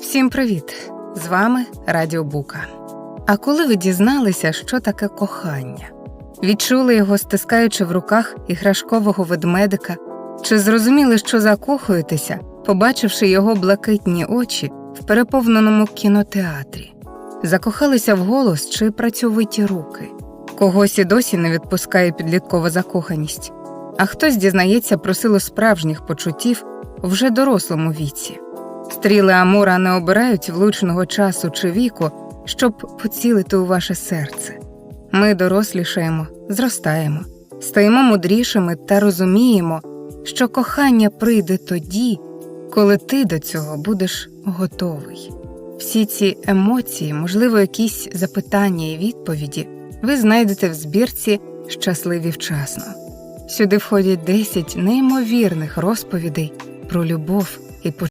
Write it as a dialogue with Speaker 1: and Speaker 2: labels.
Speaker 1: Всім привіт! З вами Радіо Бука. А коли ви дізналися, що таке кохання? Відчули його, стискаючи в руках іграшкового ведмедика, чи зрозуміли, що закохуєтеся, побачивши його блакитні очі в переповненому кінотеатрі? Закохалися в голос чи працьовиті руки? Когось і досі не відпускає підліткова закоханість, а хтось дізнається про силу справжніх почуттів вже дорослому віці. Стріли Амура не обирають влучного часу чи віку, щоб поцілити у ваше серце. Ми дорослішаємо, зростаємо, стаємо мудрішими та розуміємо, що кохання прийде тоді, коли ти до цього будеш готовий. Всі ці емоції, можливо, якісь запитання і відповіді, ви знайдете в збірці Щасливі вчасно. Сюди входять 10 неймовірних розповідей про любов і почуття.